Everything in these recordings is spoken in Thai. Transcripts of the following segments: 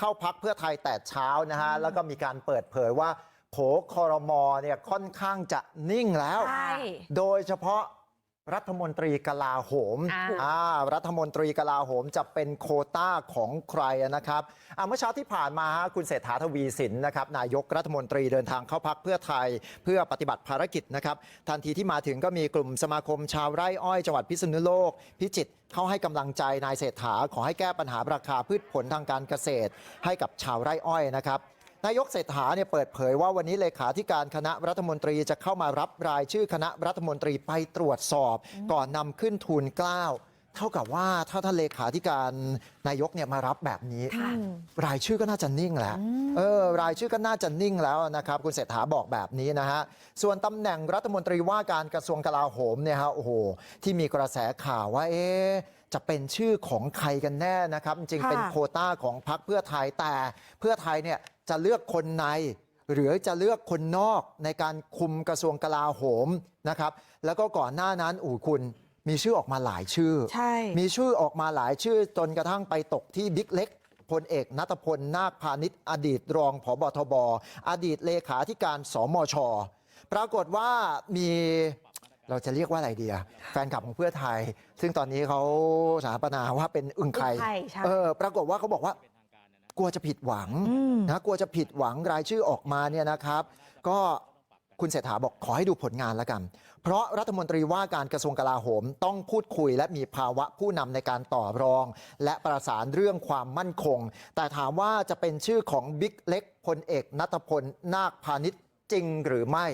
เข้าพักเพื่อไทยแต่เช้านะฮะแล้วก็มีการเปิดเผยว่าโผคอรมอเนี่ยค่อนข้างจะนิ่งแล้วใช่โดยเฉพาะ รัฐมนตรีกลาโหมอ่าอ่ารัฐมนตรีกลาโหมจะเป็นโควต้าของใครนะครับอ่าเมื่อเช้าที่ผ่านมาฮะคุณเศรษฐาทวีสินนะครับนายกรัฐมนตรีเดินทางเข้าพักเพื่อไทยเพื่อปฏิบัติภารกิจนะครับทันทีที่มาถึงก็มีกลุ่มสมาคมชาวไร่อ้อยจังหวัดพิษณุโลก พิจิตรเข้าให้กำลังใจนายเศรษฐาขอให้แก้ปัญหาราคาพืชผลทางการเกษตรให้กับชาวไร่อ้อยนะครับ นายกเศรษฐาเนี่ยเปิดเผยว่าวันนี้เลขาธิการคณะรัฐมนตรีจะเข้ามารับรายชื่อคณะรัฐมนตรีไปตรวจสอบก่อนนำขึ้นทูลเกล้า เท่ากับว่าถ้าท่านเลขาธิการนายกเนี่ยมารับแบบนี้ค่ะรายชื่อก็น่าจะนิ่งแล้วเออรายชื่อก็น่าจะนิ่งแล้วนะครับคุณเศรษฐาบอกแบบนี้นะฮะส่วนตำแหน่งรัฐมนตรีว่าการกระทรวงกลาโหมเนี่ยฮะโอ้โหที่มีกระแสข่าวว่าเอ๊ะจะเป็นชื่อของใครกันแน่นะครับ จริงๆค่ะเป็นโควต้าของพรรคเพื่อไทยแต่เพื่อไทยเนี่ยจะเลือกคนในหรือจะเลือกคนนอกในการคุมกระทรวงกลาโหมนะครับแล้วก็ก่อนหน้านั้นอู๋คุณ มีชื่อออกมาหลายชื่อใช่มีชื่อออกมาหลายชื่อจนกระทั่งไปตกที่บิ๊กเล็กพลเอกนัทพลนาคพาณิชย์อดีตรองผบทบอดีตเลขาธิการสมชปรากฏว่ามีเราจะเรียกว่าอะไรดีอะแฟนคลับของเพื่อไทย ซึ่งตอนนี้เขาสถาปนาว่าเป็นอึ่งไข่อึ่งไข่ใช่เออปรากฏว่าเขาบอกว่ากลัวจะผิดหวังอืมนะกลัวจะผิดหวังรายชื่อออกมาเนี่ยนะครับ ก็ คุณเศรษฐาบอกขอให้ดูผลงานแล้วกันเพราะรัฐมนตรีว่าการกระทรวงกลาโหมต้องพูดคุยและมีภาวะผู้นำในการต่อรอง และประสานเรื่องความมั่นคง แต่ถามว่าจะเป็นชื่อของบิ๊กเล็กพลเอกนัทพลนาคพาณิชย์จริงหรือไม่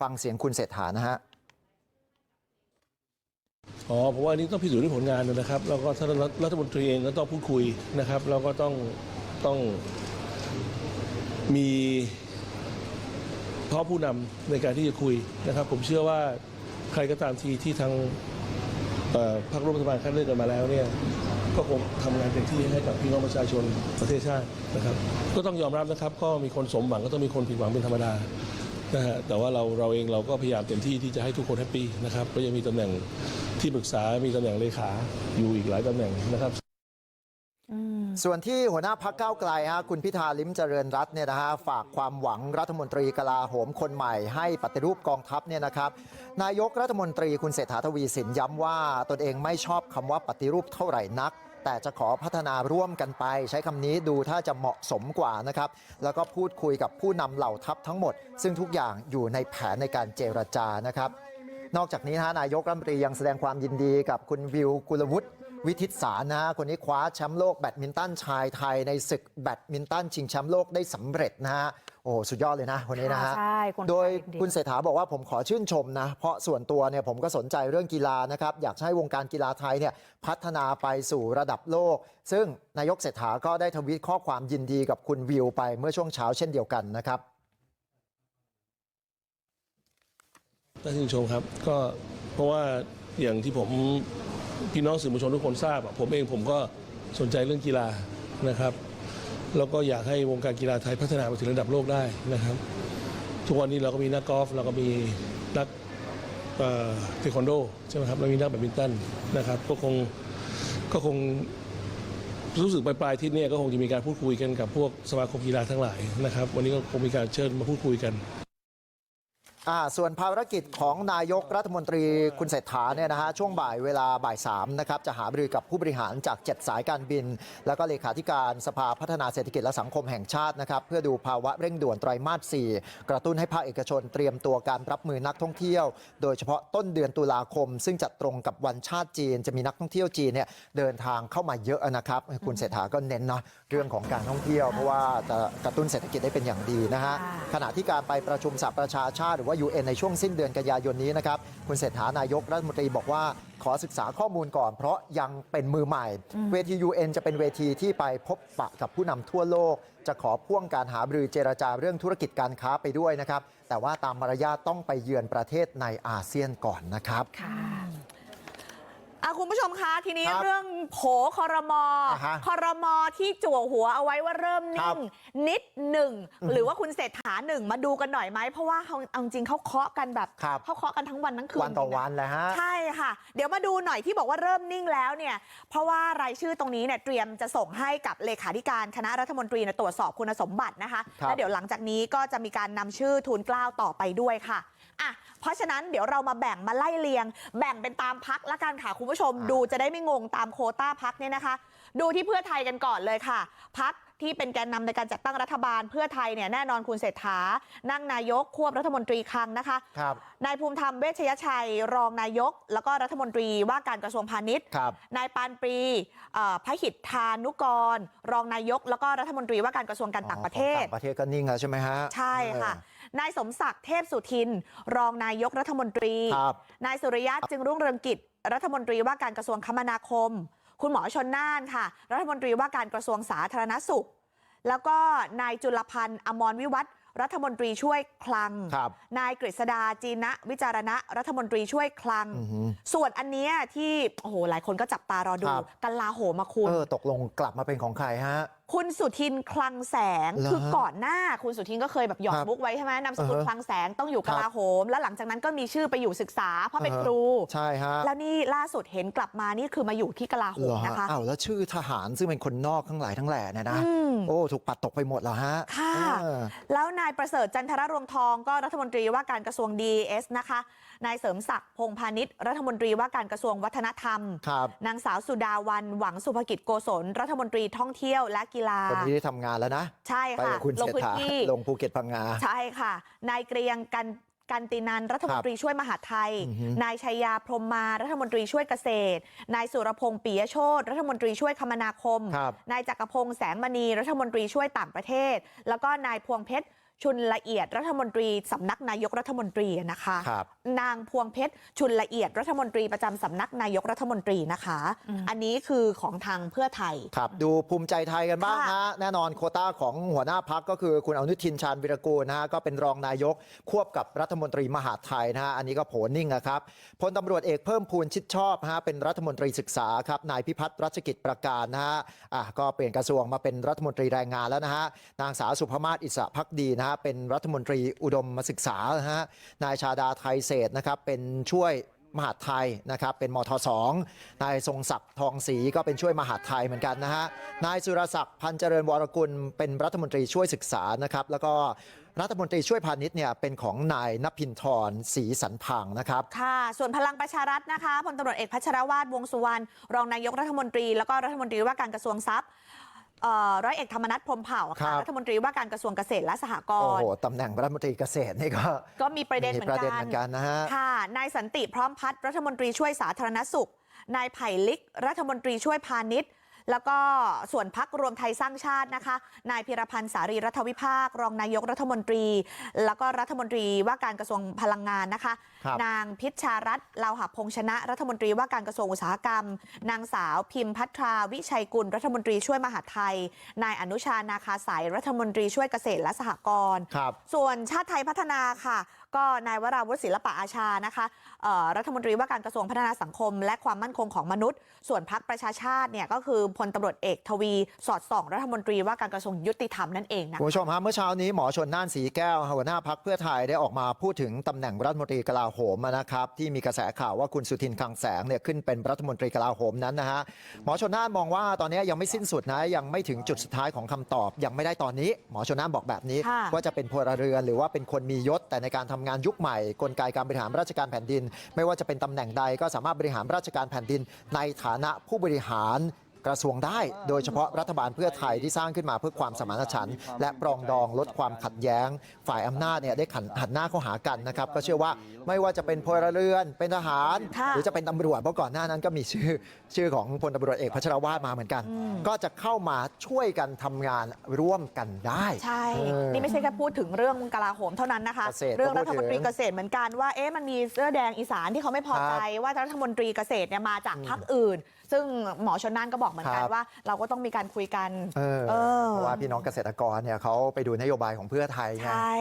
ฟังเสียงคุณเศรษฐานะฮะอ๋อเพราะว่านี้ต้องพิสูจน์ด้วยผลงานนะครับ แล้วก็ท่านรัฐมนตรีเองก็ต้องพูดคุยนะครับ แล้วก็ต้องต้องมี พราะผู้นำในการที่จะคุยนะครับ ผมเชื่อว่าใครก็ตามทีที่ทางพรรคร่วมรัฐบาลคัดเลือกกันมาแล้วเนี่ยก็คงทำงานเต็มที่ให้กับพี่น้องประชาชนประเทศชาตินะครับ ก็ต้องยอมรับนะครับ ก็มีคนสมหวังก็ต้องมีคนผิดหวังเป็นธรรมดานะฮะแต่ว่าเราเราเองเราก็พยายามเต็มที่ที่จะให้ทุกคนแฮปปี้นะครับก็ยังมีตำแหน่งที่ปรึกษา มีตำแหน่งเลขาอยู่อีกหลายตำแหน่งนะครับ ส่วนที่หัวหน้าพักเก้าไกลฮะคุณพิธาลิ้มเจริญรัตน์เนี่ยนะฮะฝากความหวังรัฐมนตรีกลาโหมคนใหม่ให้ปฏิรูปกองทัพเนี่ยนะครับนายกรัฐมนตรีคุณเศรษฐาทวีสินย้ำว่าตนเองไม่ชอบคำว่าปฏิรูปเท่าไหร่นัก แต่จะขอพัฒนาร่วมกันไป ใช้คำนี้ดูถ้าจะเหมาะสมกว่านะครับแล้วก็พูดคุยกับผู้นำเหล่าทัพทั้งหมด ซึ่งทุกอย่างอยู่ในแผนในการเจรจานะครับนอกจากนี้ฮะนายกรัฐมนตรียังแสดงความยินดีกับคุณวิวกุลวุฒิ วิทิตสารนะฮะคนนี้คว้าแชมป์โลกแบดมินตันชายไทยในศึกแบดมินตันชิงแชมป์โลกได้สำเร็จนะฮะโอ้โหสุดยอดเลยนะคนนี้นะฮะใช่คนไทยโดยดีคุณเศรษฐาบอกว่าผมขอชื่นชมนะเพราะส่วนตัวเนี่ยผมก็สนใจเรื่องกีฬานะครับอยากให้วงการกีฬาไทยเนี่ยพัฒนาไปสู่ระดับโลก ซึ่งนายกเศรษฐาก็ได้ทวีตข้อความยินดีกับคุณวิวไปเมื่อช่วงเช้าเช่นเดียวกันนะครับน่าชื่นชมครับก็เพราะว่าอย่างที่ผม พี่น้องสื่อมวลชนทุกคนทราบผมเองผมก็สนใจเรื่องกีฬานะครับ แล้วก็อยากให้วงการกีฬาไทยพัฒนาไปถึงระดับโลกได้นะครับ ทุกวันนี้เราก็มีนักกอล์ฟเราก็มีนักเทควันโดใช่ไหมครับเรามีนักแบดมินตันนะครับก็คงก็คงรู้สึกปลายๆที่นี่ก็คงจะมีการพูดคุยกันกับพวกสมาคมกีฬาทั้งหลายนะครับ วันนี้ก็คงมีการเชิญมาพูดคุยกัน ส่วนภารกิจของนายกรัฐมนตรีคุณเศรษฐาเนี่ยนะฮะช่วงบ่ายเวลาบ่ายสามนะครับจะหาบรือกับผู้บริหารจาก 7 สายการบิน แล้วก็เลขาธิการสภาพัฒนาเศรษฐกิจและสังคมแห่งชาตินะครับเพื่อดูภาวะเร่งด่วนไตรมาส 4 กระตุ้นให้ภาคเอกชนเตรียมตัวการรับมือนักท่องเที่ยว โดยเฉพาะต้นเดือนตุลาคม ซึ่งจะตรงกับวันชาติจีน จะมีนักท่องเที่ยวจีนเนี่ยเดินทางเข้ามาเยอะนะครับคุณเศรษฐาก็เน้นเนาะเรื่องของการท่องเที่ยวเพราะว่าจะกระตุ้นเศรษฐกิจได้เป็นอย่างดีนะฮะค่ะขณะที่การไปประชุมสหประชาชาติหรือว่า UN ในช่วงสิ้นเดือนกันยายนนี้นะครับคุณเศรษฐานายกรัฐมนตรีบอกว่าขอศึกษาข้อมูลก่อนเพราะยังเป็นมือใหม่ เวที UN จะเป็นเวทีที่ไปพบปะกับผู้นำทั่วโลก จะขอพ่วงการหาบรือเจรจาเรื่องธุรกิจการค้าไปด้วยนะครับแต่ว่าตามมารยาทต้องไปเยือนประเทศในอาเซียนก่อนนะครับ ค่ะอะคุณผู้ชมคะทีนี้ครับเรื่องโผคอรมออ่าฮะคอรมอที่จั่วหัวเอาไว้ว่าเริ่มครันิ่บงนิดหนึ่งอือฮึหรือว่าคุณเศรษฐาหนึ่งมาดูกันหน่อยไหมเพราะว่าเขาเอาจริงเขาเคาะกันแบบครับเขาเคาะกันทั้งวันทั้งคืนวันต่อจริงๆะวันเลยฮะใช่ค่ะ เดี๋ยวมาดูหน่อยที่บอกว่าเริ่มนิ่งแล้วเนี่ยเพราะว่ารายชื่อตรงนี้เนี่ยเตรียมจะส่งให้กับเลขาธิการคณะรัฐมนตรีเนี่ยตรวจสอบคุณสมบัตินะคะครับแล้วเดี๋ยวหลังจากนี้ก็จะมีการนำชื่อทูลเกล้าต่อไปด้วยค่ะ อะเพราะฉะนั้นเดี๋ยวเรามาแบ่งมาไล่เรียง แบ่งเป็นตามพักละกันค่ะคุณผู้ชมอ่าดูจะได้ไม่งงตามโควต้าพักเนี่ยนะคะ ดูที่เพื่อไทยกันก่อนเลยค่ะ พักที่เป็นแกนนำในการจัดตั้งรัฐบาลเพื่อไทยเนี่ยแน่นอนคุณเศรษฐา นั่งนายกควบรัฐมนตรีคลังนะคะครับนายภูมิธรรมเวชยชัย รองนายก แล้วก็รัฐมนตรีว่าการกระทรวงพาณิชย์ครับนายปานปรีเอ่อพระหิทธานุกร รองนายก แล้วก็รัฐมนตรีว่าการกระทรวงการต่างประเทศต่างประเทศก็นิ่งแล้วใช่ไหมฮะใช่ค่ะ นายสมศักดิ์เทพสุทินรองนายกรัฐมนตรีครับนายสุริยะจึงรุ่งเรืองกิจรัฐมนตรีว่าการกระทรวงคมนาคม คุณหมอชนน่านค่ะ รัฐมนตรีว่าการกระทรวงสาธารณสุข แล้วก็นายจุลพันธ์อมรวิวัฒน์รัฐมนตรีช่วยคลังครับนายกฤษดาจีนะวิจารณะรัฐมนตรีช่วยคลังอือหือส่วนอันเนี้ยที่โอ้โหหลายคนก็จับตารอดูครับกันลาโหมมาคุณเออตกลงกลับมาเป็นของใครฮะ คุณสุทินคลังแสงเหรอคือก่อนหน้าคุณสุทินก็เคยแบบหยอคกรับมุกไว้ใช่ไหมนามสกุลอือฮะคลังแสงต้องอยู่ครักบลาโหมแล้วหลังจากนั้นก็มีชื่อไปอยู่ศึกษาเพราะเป็นอ่าฮะครูใช่ฮะแล้วนี่ล่าสุดเห็นกลับมานี่คือมาอยู่ที่กลาโหเหรมอฮะนะคะอ้าวแล้วชื่อทหารซึ่งเป็นคนนอกทั้งหลายทั้งแหล่เนี่ยนะอืมโอ้ถูกปัดตกไปหมดแล้วฮะค่ะเออแล้วนายประเสริฐจันทรรวงทองก็รัฐมนตรีว่าการกระทรวง DES นะคะนายเสริมศักดิ์พงษ์พาณิชย์รัฐมนตรีว่าการกระทรวงวัฒนธรรมครับนางสาวสุดาวันหวังสุภกิจโกศลรัฐมนตรีท่องเที่ยวและกีฬาคนนี้ได้ทำงานแล้วนะใช่ไปค่ะกับคุณลงเศรษพื้นฐาที่ลงภูเก็ตพังงา ใช่ค่ะ นายเกรียงกันกันตินันรัฐมนตรีช่วยมหาดไทย อือฮึนายชัยยาพรหมมารัฐมนตรีช่วยเกษตร นายสุรพงษ์ปิยโชตรัฐมนตรีช่วยคมนาคม ครับ นายจักรพงษ์แสงมณีรัฐมนตรีช่วยต่างประเทศ แล้วก็นายพวงเพชร ชุนละเอียดรัฐมนตรีสำนักนายกรัฐมนตรีนะคะครับนางพวงเพชรชุนละเอียดรัฐมนตรีประจำสำนักนายกรัฐมนตรีนะคะอันนี้คือของทางเพื่อไทยครับดูภูมิใจไทยกันบ้างค่ะฮะแน่นอนโควต้าของหัวหน้าพักก็คือคุณอนุทินชาญวิรกูลนะฮะก็เป็นรองนายกควบกับรัฐมนตรีมหาดไทยนะฮะอันนี้ก็โผนิ่งนะครับพลตำรวจเอกเพิ่มพูนชิดชอบฮะเป็นรัฐมนตรีศึกษาครับนายพิพัฒน์รัชกิจประการนะฮะอะก็เปลี่ยนกระทรวงมาเป็นรัฐมนตรีแรงงานแล้วนะฮะนางสาวสุภมาศอิสระพักดีนะฮะเป็นรัฐมนตรีอุดมศึกษานะฮะนายชาดาไทยเศษนะครับเป็นช่วยมหาดไทยนะครับเป็นมทสองนายทรงศักดิ์ทองศรีก็เป็นช่วยมหาดไทยเหมือนกันนะฮะนายสุรศักดิ์พันเจริญวรกุลเป็นรัฐมนตรีช่วยศึกษานะครับแล้วก็รัฐมนตรีช่วยพาณิชย์เนี่ยเป็นของนายนภินทรศรีสันพังนะครับค่ะ ส่วนพลังประชารัฐนะคะพลตำรวจเอกพัชรวาทวงสุวรรณรองนายกรัฐมนตรี แล้วก็รัฐมนตรีว่าการกระทรวงทรัพย์ ร้อยเอกธรรมนัฐพรหมเผ่าครัค่ะบรัฐมนตรีว่าการกระทรวงเกษตรและสหกโอ้รโหณ์ตำแหน่งรัฐมนตรีเกษตรนี่ก็ก็มีประเด็นเหมีมือนประเด็นกัเหนมือนกันนะฮะค่ะนายสันติพร้อมพัฒน์รัฐมนตรีช่วยสาธารณสุขนายไผ่ลิกรัฐมนตรีช่วยพาณิชย์ แล้วก็ส่วนพักรวมไทยสร้างชาตินะคะนายพิรพันธ์สารีรัฐวิภาครองนายกรัฐมนตรี แล้วก็รัฐมนตรีว่าการกระทรวงพลังงานนะคะครับนางพิชชารัตน์ลาวหะพงษ์ชนะ รัฐมนตรีว่าการกระทรวงอุตสาหกรรม นางสาวพิมพัทราวิชัยกุลรัฐมนตรีช่วยมหาดไทย นายอนุชานาคาสายรัฐมนตรีช่วยเกษตรและสหกรณ์ครับส่วนชาติไทยพัฒนาค่ะ ก็นายวราวุฒิศิลปะอาชานะคะเอ่อรัฐมนตรีว่าการกระทรวงพัฒนาสังคม และความมั่นคงของมนุษย์ ส่วนพักประชาชาติเนี่ยก็คือพลตำรวจเอกทวีสอดส่อง รัฐมนตรีว่าการกระทรวงยุติธรรมนั่นเองนะคุณผู้ชมฮะเมื่อเช้านี้หมอชนน่านสีแก้วหัวหน้าพักเพื่อไทยได้ออกมาพูดถึงตำแหน่งรัฐมนตรีกลาโหมนะครับที่มีกระแสข่าวว่าคุณสุทินคลังแสงเนี่ยขึ้นเป็นรัฐมนตรีกลาโหมนั้นนะฮะหมอชนน่านมองว่าตอนนี้ยังไม่สิ้นสุดนะยังไม่ถึงจุดสุดท้ายของคำตอบ ยังไม่ได้ตอนนี้ หมอชนน่านบอกแบบนี้ค่ะว่าจะเป็นพลเรือนหรือว่าเป็นคนมียศแต่ในการทำงานยุคใหม่กลไกการบริหารราชการแผ่นดินไม่ว่าจะเป็นตำแหน่งใดก็สามารถบริหารราชการแผ่นดินในฐานะผู้บริหาร กระทรวงได้โดยเฉพาะรัฐบาลเพื่อไทยที่สร้างขึ้นมาเพื่อความสมานฉันท์และปรองดองลดความขัดแย้ง ฝ่ายอำนาจเนี่ยได้ขันหันหน้าเข้าหากันนะครับก็เชื่อว่าไม่ว่าจะเป็นพลเรือนเป็นทหารค่ะหรือจะเป็นตำรวจเพราะก่อนหน้านั้นก็มีชื่อชื่อของพลตำรวจเอกพัชรวาทมาเหมือนกัน ก็จะเข้ามาช่วยกันทำงานร่วมกันได้ ใช่เออนี่ไม่ใช่แค่พูดถึงเรื่องกลาโหมเท่านั้นนะคะเกษตรก็เรื่องรัฐมนตรีพูดถึงเกษตรเหมือนกันว่าเอ๊ะมันมีเสื้อแดงอีสานที่เขาไม่พอใจว่ารัฐมนตรีเกษตรเนี่ยมาจากพรรคอื่น ซึ่งหมอชนน่านก็บอกเหมือนกันครับว่า เราก็ต้องมีการคุยกันเออเออเพราะว่าพี่น้องเกษตรกรเนี่ยเขาไปดูนโยบายของเพื่อไทยไงใช่